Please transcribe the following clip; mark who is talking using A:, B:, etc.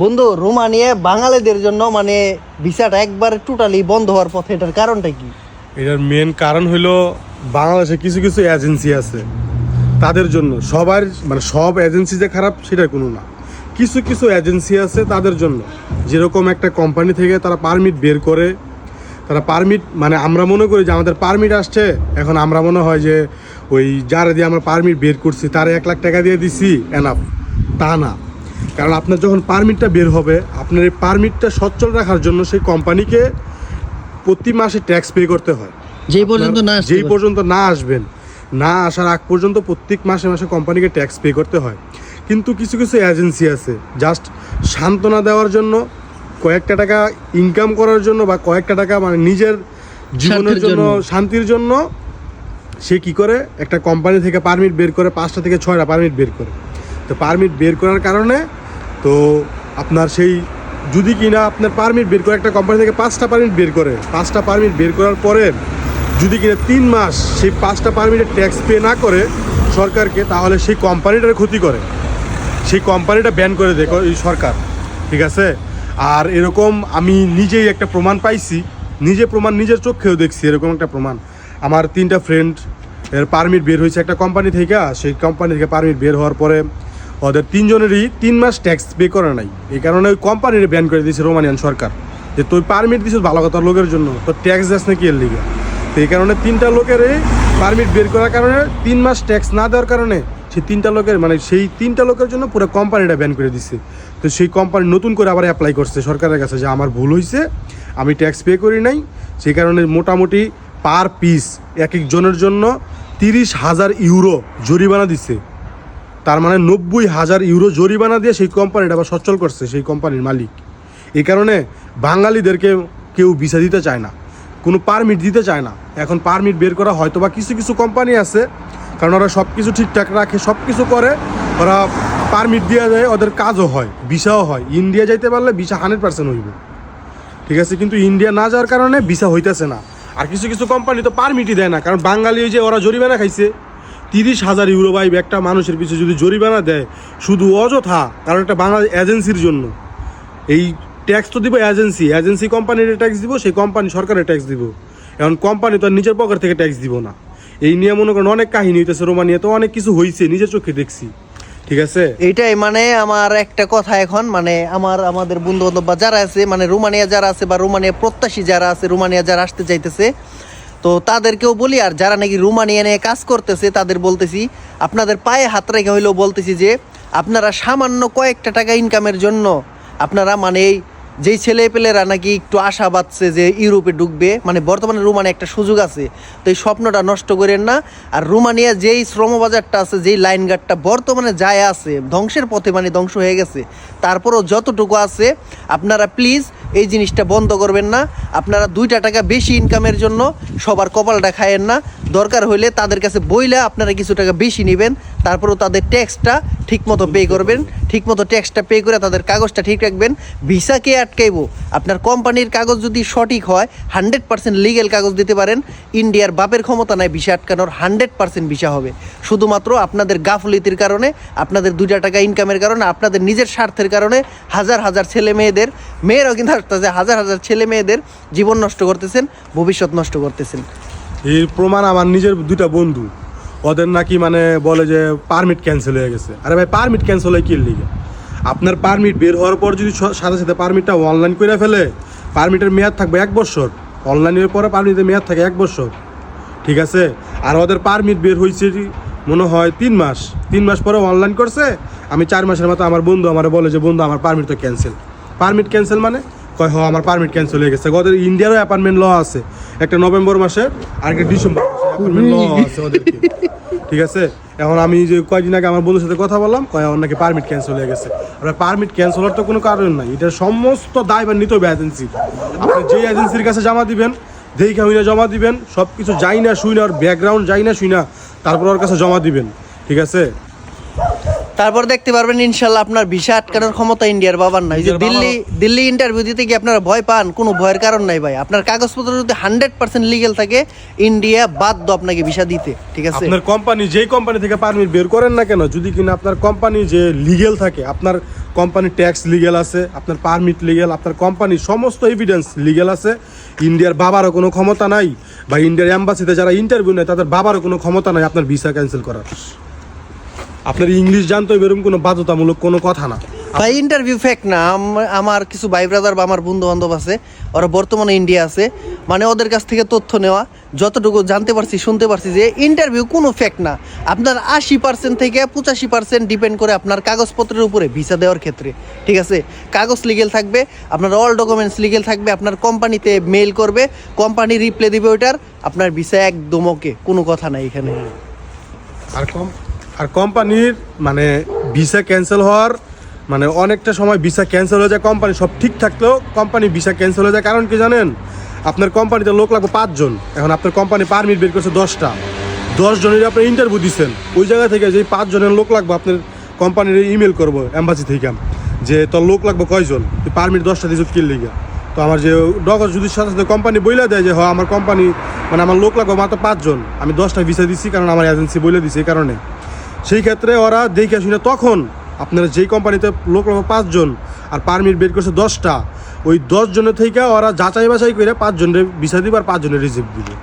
A: বন্ধু, রোমানিয়া বাঙালিদের জন্য মানে ভিসাটা একবারে টোটালি বন্ধ হওয়ার পথে, এটার কারণটা কি?
B: এটার মেন কারণ হলো বাংলাদেশে কিছু কিছু এজেন্সি আছে। তাদের জন্য সবার মানে সব এজেন্সি যে খারাপ সেটা কোনো না। কিছু কিছু এজেন্সি আছে তাদের জন্য। যেরকম একটা কোম্পানি থেকে তারা পারমিট বের করে। তারা পারমিট মানে আমরা মনে করি যে আমাদের পারমিট আসছে। এখন আমরা মনে হয় যে ওই যারা দিয়ে আমরা পারমিট বের করছি, তারা এক লাখ টাকা দিয়ে দিছি এনাফ তা না। কারণ আপনার যখন পারমিটটা বের হবে আপনার এই পারমিটটা সচ্ছল রাখার জন্য সেই কোম্পানিকে প্রতি মাসে ট্যাক্স পে করতে হয়।
A: যে পর্যন্ত না
B: যেই পর্যন্ত না আসবেন না আসার আগ পর্যন্ত প্রত্যেক মাসে মাসে কোম্পানিকে ট্যাক্স পে করতে হয়। কিন্তু কিছু কিছু এজেন্সি আছে জাস্ট সান্ত্বনা দেওয়ার জন্য কয়েকটা টাকা ইনকাম করার জন্য বা কয়েকটা টাকা মানে নিজের জীবনের জন্য। শান্তির জন্য সে কি করে? একটা কোম্পানি থেকে পারমিট বের করে পাঁচটা থেকে ছয়টা পারমিট বের করে। তো পারমিট বের করার কারণে তো আপনার সেই, যদি কিনা আপনার পারমিট বের করে একটা কোম্পানি থেকে পাঁচটা পারমিট বের করে, পাঁচটা পারমিট বের করার পরে যদি কিনা তিন মাস সেই পাঁচটা পারমিটের ট্যাক্স পে না করে সরকারকে, তাহলে সেই কোম্পানিটার ক্ষতি করে। সেই কোম্পানিটা ব্যান করে দেয় এই সরকার, ঠিক আছে? আর এরকম আমি নিজেই একটা প্রমাণ পাইছি, নিজে প্রমাণ নিজের চোখেও দেখছি এরকম একটা প্রমাণ। আমার তিনটা ফ্রেন্ড এর পারমিট বের হয়েছে একটা কোম্পানি থেকে, সেই কোম্পানি থেকে পারমিট বের হওয়ার পরে ওদের তিনজনেরই তিন মাস ট্যাক্স পে করে নাই। এই কারণে ওই কোম্পানির ব্যান করে দিয়েছে রোমানিয়ান সরকার। যে তুই পারমিট দিছিস ভালো কথা লোকের জন্য তোর ট্যাক্স যাস নাকি এর লিগে? তো এই কারণে তিনটা লোকেরই পারমিট বের করার কারণে তিন মাস ট্যাক্স না দেওয়ার কারণে সেই তিনটা লোকের মানে সেই তিনটা লোকের জন্য পুরো কোম্পানিটা ব্যান করে দিচ্ছে তো সেই কোম্পানি নতুন করে আবার অ্যাপ্লাই করছে সরকারের কাছে যে আমার ভুল হয়েছে আমি ট্যাক্স পে করি নাই। সেই কারণে মোটামুটি পার পিস এক একজনের জন্য তিরিশ হাজার ইউরো জরিমানা দিচ্ছে তার মানে নব্বই হাজার ইউরো জরিমানা দিয়ে সেই কোম্পানিটা আবার সচ্ছল করছে, সেই কোম্পানির মালিক। এই কারণে বাঙালিদেরকে কেউ ভিসা দিতে চায় না, কোনো পারমিট দিতে চায় না। এখন পারমিট বের করা হয়তো বা কিছু কিছু কোম্পানি আছে, কারণ ওরা সব কিছু ঠিকঠাক রাখে সব কিছু করে, ওরা পারমিট দেওয়া যায় ওদের কাজও হয়, ভিসাও হয়। ইন্ডিয়া যাইতে পারলে ভিসা হান্ড্রেড পার্সেন্ট হইবে। ঠিক আছে, কিন্তু ইন্ডিয়া না যাওয়ার কারণে ভিসা হইতেছে না। আর কিছু কিছু কোম্পানি তো পারমিটই দেয় না, কারণ বাঙালি যে ওরা জরিমানা খাইছে তিরিশ হাজার ইউরো বাই একটা মানুষের পিছনে যদি জরিমানা দেয়, শুধু অযথা, কারণ একটা বাংলা এজেন্সির জন্য। এই ট্যাক্স তো দিব এজেন্সি এজেন্সি কোম্পানির ট্যাক্স দিব, সেই কোম্পানি সরকারের ট্যাক্স দিব। এখন কোম্পানি তো নিজের পকেট থেকে ট্যাক্স দিব না। এই নিয়ে মনে করেন অনেক কাহিনী হইতেছে রোমানিয়া তো অনেক কিছু হয়েছে নিজের চোখে দেখছি। ঠিক আছে?
A: এইটাই মানে আমার একটা কথা এখন মানে আমার, আমাদের বন্ধু বান্ধব বা যারা আছে মানে রোমানিয়া যারা আছে বা রোমানিয়া প্রত্যাশী যারা আছে, রোমানিয়া যারা আসতে চাইতেছে তো তাদেরকেও বলি, আর যারা নাকি রোমানিয়া নিয়ে কাজ করতেছে, তাদের বলতেছি, আপনাদের পায়ে হাত রেখে হইলেও বলতেছি যে, আপনারা সামান্য কয়েকটা টাকা ইনকামের জন্য আপনারা মানে এই যেই ছেলে পেলেরা নাকি একটু আশা বাঁধছে যে ইউরোপে ঢুকবে মানে বর্তমানে রোমানে একটা সুযোগ আছে, তো এই স্বপ্নটা নষ্ট করেন না। আর রোমানিয়া যেই শ্রমবাজারটা আছে, যেই লাইন গার্ডটা বর্তমানে যায় আছে, ধ্বংসের পথে মানে ধ্বংস হয়ে গেছে, তারপরও যতটুকু আছে, আপনারা প্লিজ এই জিনিসটা বন্ধ করবেন না। আপনারা দুইটা টাকা বেশি ইনকামের জন্য সবার কপালটা খায়েন না। দরকার হইলে তাদের কাছে বইলা আপনারা কিছু টাকা বেশি নেবেন। তারপরেও তাদের ট্যাক্সটা ঠিকমতো পে করবেন, ঠিকমতো ট্যাক্সটা পে করে তাদের কাগজটা ঠিক রাখবেন। ভিসা কে আটকাইবো। আপনার কোম্পানির কাগজ যদি সঠিক হয় হান্ড্রেড পার্সেন্ট লিগেল কাগজ দিতে পারেন। ইন্ডিয়ার বাপের ক্ষমতা নাই ভিসা আটকানোর হান্ড্রেড পার্সেন্ট ভিসা হবে। শুধুমাত্র আপনাদের গাফলিতির কারণে, আপনাদের দুইটা টাকা ইনকামের কারণে, আপনাদের নিজের স্বার্থের কারণে হাজার হাজার ছেলে মেয়েদের, মেয়েরাও কিন্তু আসতেছে, হাজার হাজার ছেলে মেয়েদের জীবন নষ্ট করতেছেন, ভবিষ্যৎ নষ্ট করতেছেন।
B: এর প্রমাণ আমার নিজের দুটা বন্ধু। ওদের নাকি মানে বলে যে পারমিট ক্যান্সেল হয়ে গেছে। আরে ভাই পারমিট ক্যান্সেল হয় কি লিগে? আপনার পারমিট বের হওয়ার পর যদি সাথে সাথে পারমিটটা অনলাইন করে ফেলে পারমিটের মেয়াদ থাকবে এক বছর। অনলাইনের পরে পারমিটের মেয়াদ থাকে এক বছর। ঠিক আছে? আর ওদের পারমিট বের হয়েছে মনে হয় তিন মাস। তিন মাস পরে অনলাইন করছে। আমি চার মাসের মতো আমার বন্ধু আমার বলে যে, বন্ধু, আমার পারমিট তো ক্যান্সেল পারমিট ক্যান্সেল মানে? কয় হ আমার পারমিট ক্যান্সেল হয়ে গেছে। ওদের ইন্ডিয়ারও অ্যাপার্টমেন্ট ল আছে। একটা নভেম্বর মাসে আর একটা ডিসেম্বর মাসে অ্যাপার্টমেন্ট ল আছে ওদেরকে। ঠিক আছে? এখন আমি যে কয়েকদিন আগে আমার বন্ধুর সাথে কথা বললাম কয় আমার নাকি পারমিট ক্যান্সেল হয়ে গেছে। আর পারমিট ক্যান্সেল হওয়ার তো কোনো কারণ নাই। এটার সমস্ত দায়ভার নিতে হবে এজেন্সি আপনি যেই এজেন্সির কাছে জমা দিবেন দেখে হইনা জমা দিবেন সব কিছু যাই না শুই না ওর ব্যাকগ্রাউন্ড যাই না শুই না তারপর ওর কাছে জমা দিবেন। ঠিক আছে?
A: তারপর দেখতে পারবেন ইনশাল্লাহ আপনার ভিসা আটকানোর ক্ষমতা ইন্ডিয়ার বাবার নাই। যে দিল্লি দিল্লি ইন্টারভিউ দিতে গিয়ে আপনারা ভয় পান কোনো ভয়ের কারণ নাই ভাই। আপনার কাগজপত্র যদি হান্ড্রেড পার্সেন্ট লিগেল থাকে ইন্ডিয়া বাধ্য আপনাকে ভিসা দিতে ঠিক আছে?
B: আপনার কোম্পানি যেই কোম্পানি থেকে পারমিট বের করেন না কেন যদি কিনা আপনার কোম্পানি যে লিগেল থাকে আপনার কোম্পানির ট্যাক্স লিগেল আছে আপনার পারমিট লিগেল আপনার কোম্পানির সমস্ত এভিডেন্স লিগেল আছে ইন্ডিয়ার বাবারও কোনো ক্ষমতা নাই বা ইন্ডিয়ার অ্যাম্বাসিতে যারা ইন্টারভিউ নেয় তাদের বাবারও কোনো ক্ষমতা নাই আপনার ভিসা ক্যান্সেল করার। আপনার ইংলিশ জানতে হবে এরকম কোনো বাধ্যতামূলক কোনো কথা না।
A: ভাই ইন্টারভিউ ফেক না। আমার কিছু ভাই ব্রাদার বা আমার বন্ধু বান্ধব আছে ওরা বর্তমানে ইন্ডিয়া আছে। মানে ওদের কাছ থেকে তথ্য নেওয়া যতটুকু জানতে পারছি শুনতে পারছি যে ইন্টারভিউ কোনো ফেক না। আপনার আশি পার্সেন্ট থেকে পঁচাশি পার্সেন্ট ডিপেন্ড করে আপনার কাগজপত্রের উপরে ভিসা দেওয়ার ক্ষেত্রে। ঠিক আছে? কাগজ লিগেল থাকবে আপনার অল ডকুমেন্টস লিগেল থাকবে আপনার কোম্পানিতে মেল করবে কোম্পানি রিপ্লে দিবে ওইটার। আপনার ভিসা একদম ওকে কোনো কথা নাই এখানে।
B: আর কম? আর কোম্পানির মানে ভিসা ক্যান্সেল হওয়ার মানে অনেকটা সময় ভিসা ক্যান্সেল হয়ে যায়, কোম্পানি সব ঠিক থাকলেও কোম্পানি ভিসা ক্যান্সেল হয়ে যায়। কারণ কি জানেন? আপনার কোম্পানিতে লোক লাগবে পাঁচজন। এখন আপনার কোম্পানি পারমিট বের করছে দশটা। দশ জনের আপনি ইন্টারভিউ দিচ্ছেন ওই জায়গা থেকে যে পাঁচজনের লোক লাগবে, আপনার কোম্পানির ইমেল করব অ্যাম্বাসি থেকে। যে তোর লোক লাগবে কয়জন? তুই পারমিট দশটা দিয়েছ কিল লিগা। তো আমার যে ডগজ যদি সাথে সাথে কোম্পানি বইলা দেয় যে, হ, আমার কোম্পানি মানে আমার লোক লাগবে মাত্র পাঁচজন। আমি দশটা ভিসা দিচ্ছি কারণ আমার এজেন্সি বলে দিছি এই কারণে। সেই ক্ষেত্রে ওরা দেখে শুনে তখন আপনারা যেই কোম্পানিতে লোক পাঁচজন আর পারমিট বের করছে দশটা, ওই দশজনের থেকে ওরা যাচাই বাছাই করে পাঁচজনের ভিসা দিবে আর পাঁচজনের রিজিভ দিবে।